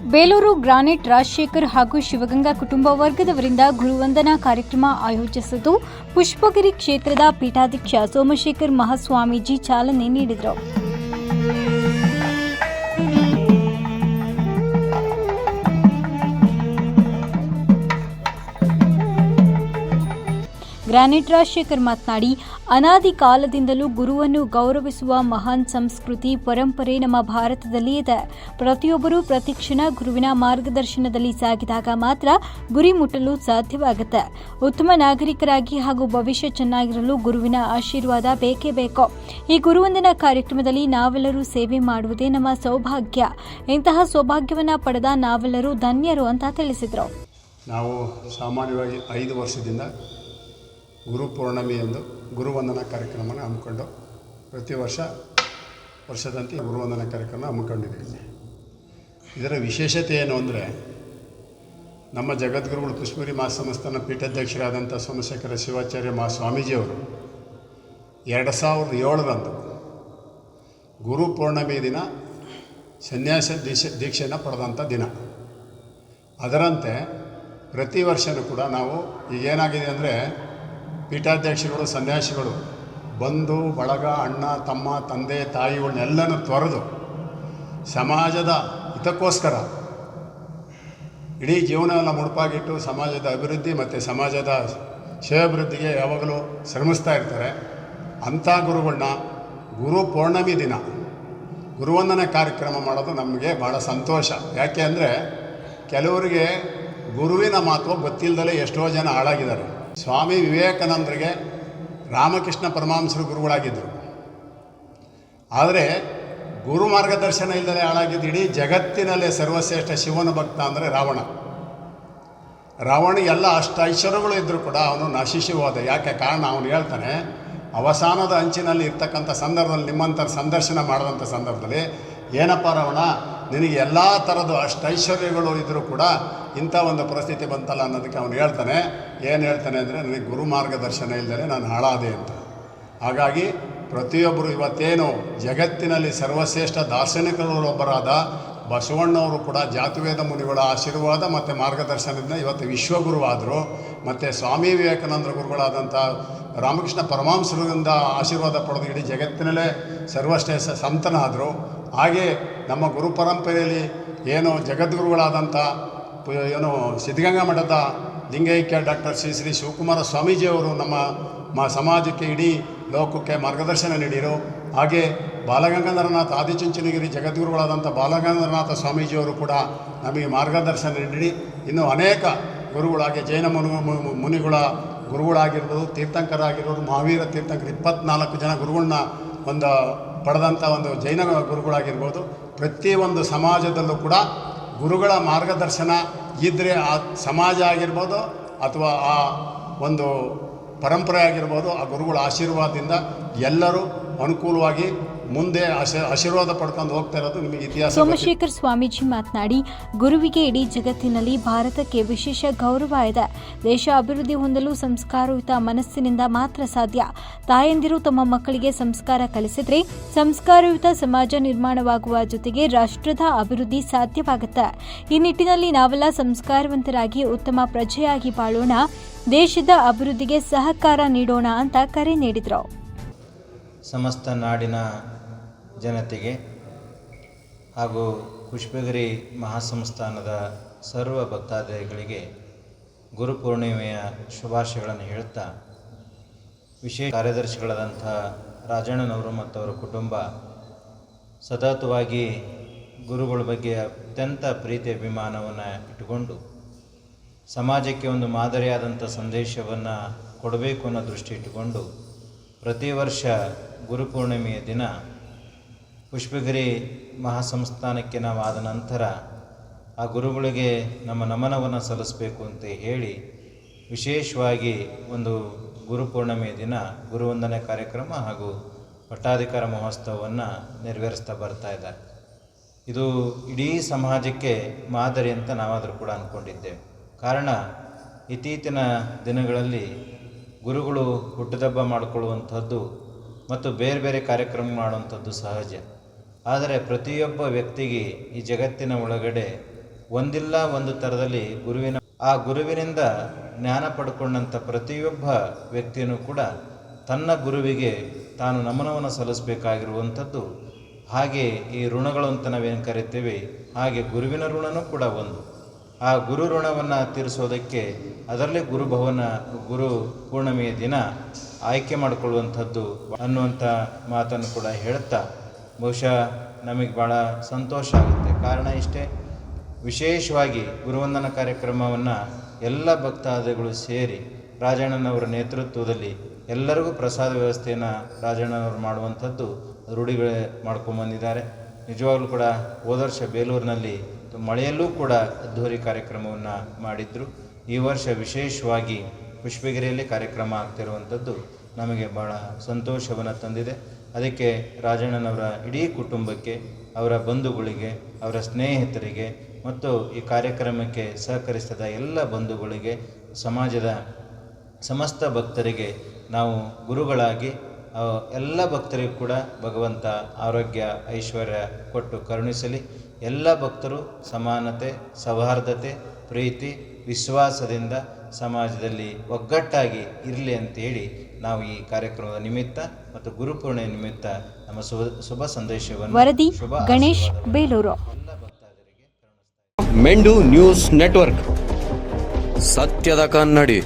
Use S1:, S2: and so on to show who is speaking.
S1: Belur granite Rajashekhar ಹಾಗೂ ಶಿವಗಂಗಾ ಕುಟುಂಬ ವರ್ಗದವರಿಂದ ಗುರುವಂದನಾ ಕಾರ್ಯಕ್ರಮ ಆಯೋಜಿಸಿದ್ದು ಪುಷ್ಪಗಿರಿ ಕ್ಷೇತ್ರದ ಪೀಠಾಧ್ಯಕ್ಷ ಸೋಮಶೇಖರ್ ಮಹಾಸ್ವಾಮೀಜಿ ಚಾಲನೆ ನೀಡಿದರು. ಗ್ರಾನೆಟ್ ರಾಜಶೇಖರ್ ಮಾತನಾಡಿ, ಅನಾದಿ ಕಾಲದಿಂದಲೂ ಗುರುವನ್ನು ಗೌರವಿಸುವ ಮಹಾನ್ ಸಂಸ್ಕೃತಿ ಪರಂಪರೆ ನಮ್ಮ ಭಾರತದಲ್ಲಿ ಇದೆ. ಪ್ರತಿಯೊಬ್ಬರೂ ಪ್ರತಿಕ್ಷಣ ಗುರುವಿನ ಮಾರ್ಗದರ್ಶನದಲ್ಲಿ ಸಾಗಿದಾಗ ಮಾತ್ರ ಗುರಿ ಮುಟ್ಟಲು ಸಾಧ್ಯವಾಗುತ್ತೆ. ಉತ್ತಮ ನಾಗರಿಕರಾಗಿ ಹಾಗೂ ಭವಿಷ್ಯ ಚೆನ್ನಾಗಿರಲು ಗುರುವಿನ ಆಶೀರ್ವಾದ ಬೇಕೇ ಬೇಕು. ಈ ಗುರುವಂದನ ಕಾರ್ಯಕ್ರಮದಲ್ಲಿ ನಾವೆಲ್ಲರೂ ಸೇವೆ ಮಾಡುವುದೇ ನಮ್ಮ ಸೌಭಾಗ್ಯ. ಇಂತಹ ಸೌಭಾಗ್ಯವನ್ನು ಪಡೆದ ನಾವೆಲ್ಲರೂ ಧನ್ಯರು ಅಂತ ತಿಳಿಸಿದರು.
S2: ನಾವು ಸಾಮಾನ್ಯವಾಗಿ ಐದು ವರ್ಷದಿಂದ ಗುರು ಪೂರ್ಣಿಮೆಯಂದು ಗುರುವಂದನಾ ಕಾರ್ಯಕ್ರಮನ ಹಮ್ಮಿಕೊಂಡು ಪ್ರತಿ ವರ್ಷ ವರ್ಷದಂತೆ ಗುರುವಂದನಾ ಕಾರ್ಯಕ್ರಮ ಹಮ್ಮಿಕೊಂಡಿದ್ದೀವಿ ಇದರ ವಿಶೇಷತೆ ಏನು ಅಂದರೆ ನಮ್ಮ ಜಗದ್ಗುರುಗಳು ಪುಷ್ಪಗಿರಿ ಮಹಾಸಂಸ್ಥಾನ ಪೀಠಾಧ್ಯಕ್ಷರಾದಂಥ ಸೋಮಶೇಖರ ಶಿವಾಚಾರ್ಯ ಮಹಾ ಸ್ವಾಮೀಜಿಯವರು ಎರಡು ಸಾವಿರದ ಏಳರಂದು ಗುರು ಪೂರ್ಣಿಮೆ ದಿನ ಸನ್ಯಾಸ ದೀಕ್ಷೆ ದೀಕ್ಷೆಯನ್ನು ಪಡೆದಂಥ ದಿನ. ಅದರಂತೆ ಪ್ರತಿ ವರ್ಷವೂ ಕೂಡ ನಾವು ಈಗ ಏನಾಗಿದೆ ಅಂದರೆ ಪೀಠಾಧ್ಯಕ್ಷರುಗಳು, ಸನ್ಯಾಸಿಗಳು, ಬಂಧು, ಬಳಗ, ಅಣ್ಣ, ತಮ್ಮ, ತಂದೆ ತಾಯಿಗಳನ್ನೆಲ್ಲನೂ ತೊರೆದು ಸಮಾಜದ ಹಿತಕ್ಕೋಸ್ಕರ ಇಡೀ ಜೀವನವನ್ನು ಮುಡುಪಾಗಿಟ್ಟು ಸಮಾಜದ ಅಭಿವೃದ್ಧಿ ಮತ್ತು ಸಮಾಜದ ಶ್ರೇಯಾಭಿವೃದ್ಧಿಗೆ ಯಾವಾಗಲೂ ಶ್ರಮಿಸ್ತಾ ಇರ್ತಾರೆ. ಅಂಥ ಗುರುಗಳನ್ನ ಗುರು ಪೌರ್ಣಮಿ ದಿನ, ಗುರುವಂದನೆ ಕಾರ್ಯಕ್ರಮ ಮಾಡೋದು ನಮಗೆ ಭಾಳ ಸಂತೋಷ. ಯಾಕೆ ಅಂದರೆ ಕೆಲವರಿಗೆ ಗುರುವಿನ ಮಾತು ಗೊತ್ತಿಲ್ಲದಲೇ ಎಷ್ಟೋ ಜನ ಹಾಳಾಗಿದ್ದಾರೆ. ಸ್ವಾಮಿ ವಿವೇಕಾನಂದರಿಗೆ ರಾಮಕೃಷ್ಣ ಪರಮಹಂಸರು ಗುರುಗಳಾಗಿದ್ದರು. ಆದರೆ ಗುರು ಮಾರ್ಗದರ್ಶನ ಇಲ್ಲದೆ ಹಾಳಾಗಿದ್ದು ಇಡೀ ಜಗತ್ತಿನಲ್ಲೇ ಸರ್ವಶ್ರೇಷ್ಠ ಶಿವನ ಭಕ್ತ ಅಂದರೆ ರಾವಣ. ರಾವಣ ಎಲ್ಲ ಅಷ್ಟು ಐಶ್ವರ್ಯಗಳು ಇದ್ದರೂ ಕೂಡ ಅವನು ನಶಿಸಿ ಹೋದ ಯಾಕೆ ಕಾರಣ ಅವನು ಹೇಳ್ತಾನೆ, ಅವಸಾನದ ಅಂಚಿನಲ್ಲಿ ಇರ್ತಕ್ಕಂಥ ಸಂದರ್ಭದಲ್ಲಿ ನಿಮ್ಮಂಥ ಸಂದರ್ಶನ ಮಾಡಿದಂಥ ಸಂದರ್ಭದಲ್ಲಿ ಏನಪ್ಪ ರಾವಣ, ನಿನಗೆ ಎಲ್ಲ ಥರದ ಅಷ್ಟೈಶ್ವರ್ಯಗಳು ಇದ್ದರೂ ಕೂಡ ಇಂಥ ಒಂದು ಪರಿಸ್ಥಿತಿ ಬಂತಲ್ಲ ಅನ್ನೋದಕ್ಕೆ ಅವನು ಹೇಳ್ತಾನೆ. ಏನು ಹೇಳ್ತಾನೆ ಅಂದರೆ, ನನಗೆ ಗುರು ಮಾರ್ಗದರ್ಶನ ಇಲ್ಲದೆ ನಾನು ಹಾಳಾದೆ ಅಂತ. ಹಾಗಾಗಿ ಪ್ರತಿಯೊಬ್ಬರು ಇವತ್ತೇನು ಜಗತ್ತಿನಲ್ಲಿ ಸರ್ವಶ್ರೇಷ್ಠ ದಾರ್ಶನಿಕರೊಬ್ಬರಾದ ಬಸವಣ್ಣವರು ಕೂಡ ಜಾತಿವೇದ ಮುನಿಗಳ ಆಶೀರ್ವಾದ ಮತ್ತು ಮಾರ್ಗದರ್ಶನದಿಂದ ಇವತ್ತು ವಿಶ್ವಗುರುವಾದರು, ಮತ್ತು ಸ್ವಾಮಿ ವಿವೇಕಾನಂದ ಗುರುಗಳಾದಂಥ ರಾಮಕೃಷ್ಣ ಪರಮಾಂಸರಿಂದ ಆಶೀರ್ವಾದ ಪಡೆದು ಇಡೀ ಜಗತ್ತಿನಲ್ಲೇ ಸರ್ವಶ್ರೇಷ್ಠ ಸಂತನಾದರು. ಹಾಗೆ ನಮ್ಮ ಗುರು ಪರಂಪರೆಯಲ್ಲಿ ಏನು ಜಗದ್ಗುರುಗಳಾದಂಥ ಏನು, ಸಿದ್ಧಗಂಗಾ ಮಠದ ಲಿಂಗೈಕ್ಯ ಡಾಕ್ಟರ್ ಶ್ರೀ ಶ್ರೀ ಶಿವಕುಮಾರ ಸ್ವಾಮೀಜಿಯವರು ನಮ್ಮ ಮ ಸಮಾಜಕ್ಕೆ ಇಡೀ ಲೋಕಕ್ಕೆ ಮಾರ್ಗದರ್ಶನ ನೀಡಿರು. ಹಾಗೆ ಬಾಲಗಂಗಾಧರನಾಥ ಆದಿಚುಂಚನಗಿರಿ ಜಗದ್ಗುರುಗಳಾದಂಥ ಬಾಲಗಂಗಾಧರನಾಥ ಸ್ವಾಮೀಜಿಯವರು ಕೂಡ ನಮಗೆ ಮಾರ್ಗದರ್ಶನ ನೀಡಿ. ಇನ್ನು ಅನೇಕ ಗುರುಗಳಾಗಿ ಜೈನ ಮುನು ಮುನಿಗಳ ಗುರುಗಳಾಗಿರ್ಬೋದು, ತೀರ್ಥಂಕರಾಗಿರ್ಬೋದು, ಮಹಾವೀರ ತೀರ್ಥಂಕರು ಇಪ್ಪತ್ನಾಲ್ಕು ಜನ ಗುರುಗಳನ್ನ ಒಂದು ಪಡೆದಂಥ ಒಂದು ಜೈನ ಗುರುಗಳಾಗಿರ್ಬೋದು, ಪ್ರತಿಯೊಂದು ಸಮಾಜದಲ್ಲೂ ಕೂಡ ಗುರುಗಳ ಮಾರ್ಗದರ್ಶನ ಇದ್ದರೆ ಆ ಸಮಾಜ ಆಗಿರ್ಬೋದು ಅಥವಾ ಆ ಒಂದು ಪರಂಪರೆ ಆಗಿರ್ಬೋದು ಆ ಗುರುಗಳ ಆಶೀರ್ವಾದದಿಂದ ಎಲ್ಲರೂ ಅನುಕೂಲವಾಗಿ ಮುಂದೆ ಆಶೀರ್ವಾದ ಪಡ್ಕೊಂಡು ಹೋಗ್ತಾ ಇರೋದು ನಿಮಗೆ ಇತಿಹಾಸ.
S1: ಸೋಮಶೇಖರ್ ಸ್ವಾಮೀಜಿ ಮಾತನಾಡಿ ಗುರುವಿಗೆ ಇಡೀ ಜಗತ್ತಿನಲ್ಲಿ ಭಾರತಕ್ಕೆ ವಿಶೇಷ ಗೌರವ ಇದೆ. ದೇಶ ಅಭಿವೃದ್ಧಿ ಹೊಂದಲು ಸಂಸ್ಕಾರಯುತ ಮನಸ್ಸಿನಿಂದ ಮಾತ್ರ ಸಾಧ್ಯ. ತಾಯಂದಿರು ತಮ್ಮ ಮಕ್ಕಳಿಗೆ ಸಂಸ್ಕಾರ ಕಲಿಸಿದ್ರೆ ಸಂಸ್ಕಾರಯುತ ಸಮಾಜ ನಿರ್ಮಾಣವಾಗುವ ಜೊತೆಗೆ ರಾಷ್ಟ್ರದ ಅಭಿವೃದ್ಧಿ ಸಾಧ್ಯವಾಗುತ್ತೆ. ಈ ನಿಟ್ಟಿನಲ್ಲಿ ನಾವೆಲ್ಲ ಸಂಸ್ಕಾರವಂತರಾಗಿ ಉತ್ತಮ ಪ್ರಜೆಯಾಗಿ ಬಾಳೋಣ. ದೇಶದ ಅಭಿವೃದ್ಧಿಗೆ ಸಹಕಾರ ನೀಡೋಣ ಅಂತ ಕರೆ ನೀಡಿದರು.
S3: ಸಮಸ್ತ ನಾಡಿನ ಜನತೆಗೆ ಹಾಗೂ ಪುಷ್ಪಗಿರಿ ಮಹಾಸಂಸ್ಥಾನದ ಸರ್ವ ಭಕ್ತಾದಿಗಳಿಗೆ ಗುರುಪೂರ್ಣಿಮೆಯ ಶುಭಾಶಯಗಳನ್ನು ಹೇಳುತ್ತಾ ವಿಶೇಷ ಕಾರ್ಯದರ್ಶಿಗಳಾದಂಥ ರಾಜಣ್ಣನವರು ಮತ್ತು ಅವರ ಕುಟುಂಬ, ಸತತವಾಗಿ ಗುರುಗಳ ಬಗ್ಗೆ ಅತ್ಯಂತ ಪ್ರೀತಿ ಅಭಿಮಾನವನ್ನು ಇಟ್ಟುಕೊಂಡು ಸಮಾಜಕ್ಕೆ ಒಂದು ಮಾದರಿಯಾದಂಥ ಸಂದೇಶವನ್ನು ಕೊಡಬೇಕು ಅನ್ನೋ ದೃಷ್ಟಿ ಇಟ್ಟುಕೊಂಡು ಪ್ರತಿ ವರ್ಷ ಗುರುಪೂರ್ಣಿಮೆಯ ದಿನ ಪುಷ್ಪಗಿರಿ ಮಹಾಸಂಸ್ಥಾನಕ್ಕೆ ನಾವು ಆದ ನಂತರ ಆ ಗುರುಗಳಿಗೆ ನಮ್ಮ ನಮನವನ್ನು ಸಲ್ಲಿಸಬೇಕು ಅಂತ ಹೇಳಿ ವಿಶೇಷವಾಗಿ ಒಂದು ಗುರುಪೂರ್ಣಿಮೆಯ ದಿನ ಗುರುವಂದನೆ ಕಾರ್ಯಕ್ರಮ ಹಾಗೂ ಪಟ್ಟಾಧಿಕಾರ ಮಹೋತ್ಸವವನ್ನು ನೆರವೇರಿಸ್ತಾ ಬರ್ತಾ ಇದ್ದಾರೆ ಇದು ಇಡೀ ಸಮಾಜಕ್ಕೆ ಮಾದರಿ ಅಂತ ನಾವಾದರೂ ಕೂಡ ಅಂದ್ಕೊಂಡಿದ್ದೇವೆ ಕಾರಣ, ಇತ್ತೀಚಿನ ದಿನಗಳಲ್ಲಿ ಗುರುಗಳು ಹುಟ್ಟದಬ್ಬ ಮಾಡಿಕೊಳ್ಳುವಂಥದ್ದು ಮತ್ತು ಬೇರೆ ಬೇರೆ ಕಾರ್ಯಕ್ರಮ ಮಾಡುವಂಥದ್ದು ಸಹಜ. ಆದರೆ ಪ್ರತಿಯೊಬ್ಬ ವ್ಯಕ್ತಿಗೆ ಈ ಜಗತ್ತಿನ ಒಳಗಡೆ ಒಂದಿಲ್ಲ ಒಂದು ಥರದಲ್ಲಿ ಗುರುವಿನ ಆ ಗುರುವಿನಿಂದ ಜ್ಞಾನ ಪಡ್ಕೊಂಡಂಥ ಪ್ರತಿಯೊಬ್ಬ ವ್ಯಕ್ತಿಯೂ ಕೂಡ ತನ್ನ ಗುರುವಿಗೆ ತಾನು ನಮನವನ್ನು ಸಲ್ಲಿಸಬೇಕಾಗಿರುವಂಥದ್ದು. ಹಾಗೆ ಈ ಋಣಗಳು ಅಂತ ನಾವೇನು ಕರಿತೇವೆ? ಹಾಗೆ ಗುರುವಿನ ಋಣನೂ ಕೂಡ ಒಂದು. ಆ ಗುರು ಋಣವನ್ನು ತೀರಿಸೋದಕ್ಕೆ ಅದರಲ್ಲಿ ಗುರುಭವನ ಗುರು ಪೂರ್ಣಿಮೆಯ ದಿನ ಆಯ್ಕೆ ಮಾಡಿಕೊಳ್ಳುವಂಥದ್ದು ಅನ್ನುವಂಥ ಮಾತನ್ನು ಕೂಡ ಹೇಳ್ತಾ ಬಹುಶಃ ನಮಗೆ ಭಾಳ ಸಂತೋಷ ಆಗುತ್ತೆ. ಕಾರಣ ಇಷ್ಟೇ, ವಿಶೇಷವಾಗಿ ಗುರುವಂದನ ಕಾರ್ಯಕ್ರಮವನ್ನು ಎಲ್ಲ ಭಕ್ತಾದಿಗಳು ಸೇರಿ ರಾಜಣ್ಣನವರ ನೇತೃತ್ವದಲ್ಲಿ ಎಲ್ಲರಿಗೂ ಪ್ರಸಾದ ವ್ಯವಸ್ಥೆಯನ್ನು ರಾಜಣ್ಣನವರು ಮಾಡುವಂಥದ್ದು ರೂಢಿಗಳೇ ಮಾಡ್ಕೊಂಬಂದಿದ್ದಾರೆ ನಿಜವಾಗ್ಲೂ ಕೂಡ ಹೋದ ವರ್ಷ ಬೇಲೂರಿನಲ್ಲಿ ಮಳೆಯಲ್ಲೂ ಕೂಡ ಅದ್ಧೂರಿ ಕಾರ್ಯಕ್ರಮವನ್ನು ಮಾಡಿದ್ರು. ಈ ವರ್ಷ ವಿಶೇಷವಾಗಿ ಪುಷ್ಪಗಿರಿಯಲ್ಲಿ ಕಾರ್ಯಕ್ರಮ ಆಗ್ತಿರುವಂಥದ್ದು ನಮಗೆ ಭಾಳ ಸಂತೋಷವನ್ನು ತಂದಿದೆ. ಅದಕ್ಕೆ ರಾಜಣ್ಣನವರ ಇಡೀ ಕುಟುಂಬಕ್ಕೆ, ಅವರ ಬಂಧುಗಳಿಗೆ, ಅವರ ಸ್ನೇಹಿತರಿಗೆ ಮತ್ತು ಈ ಕಾರ್ಯಕ್ರಮಕ್ಕೆ ಸಹಕರಿಸಿದ ಎಲ್ಲ ಬಂಧುಗಳಿಗೆ, ಸಮಾಜದ ಸಮಸ್ತ ಭಕ್ತರಿಗೆ ನಾವು ಗುರುಗಳಾಗಿ ಎಲ್ಲ ಭಕ್ತರಿಗೂ ಕೂಡ ಭಗವಂತ ಆರೋಗ್ಯ, ಐಶ್ವರ್ಯ ಕೊಟ್ಟು ಕರುಣಿಸಲಿ. ಎಲ್ಲ ಭಕ್ತರು ಸಮಾನತೆ, ಸೌಹಾರ್ದತೆ, ಪ್ರೀತಿ, ವಿಶ್ವಾಸದಿಂದ ಸಮಾಜದಲ್ಲಿ ಒಗ್ಗಟ್ಟಾಗಿ ಇರಲಿ ಅಂತೇಳಿ ನಾವು ಈ ಕಾರ್ಯಕ್ರಮದ ನಿಮಿತ್ತ ಮತ್ತು ಗುರುಪೂರ್ಣೆ ನಿಮಿತ್ತ ನಮ್ಮ ಶುಭ ಶುಭ ಸಂದೇಶವನ್ನು
S1: ವರದಿ ಗಣೇಶ್ ಬೇಲೂರು.
S4: ಮೆಂಡು ನ್ಯೂಸ್ ನೆಟ್ವರ್ಕ್ ಸತ್ಯದ ಕನ್ನಡಿ.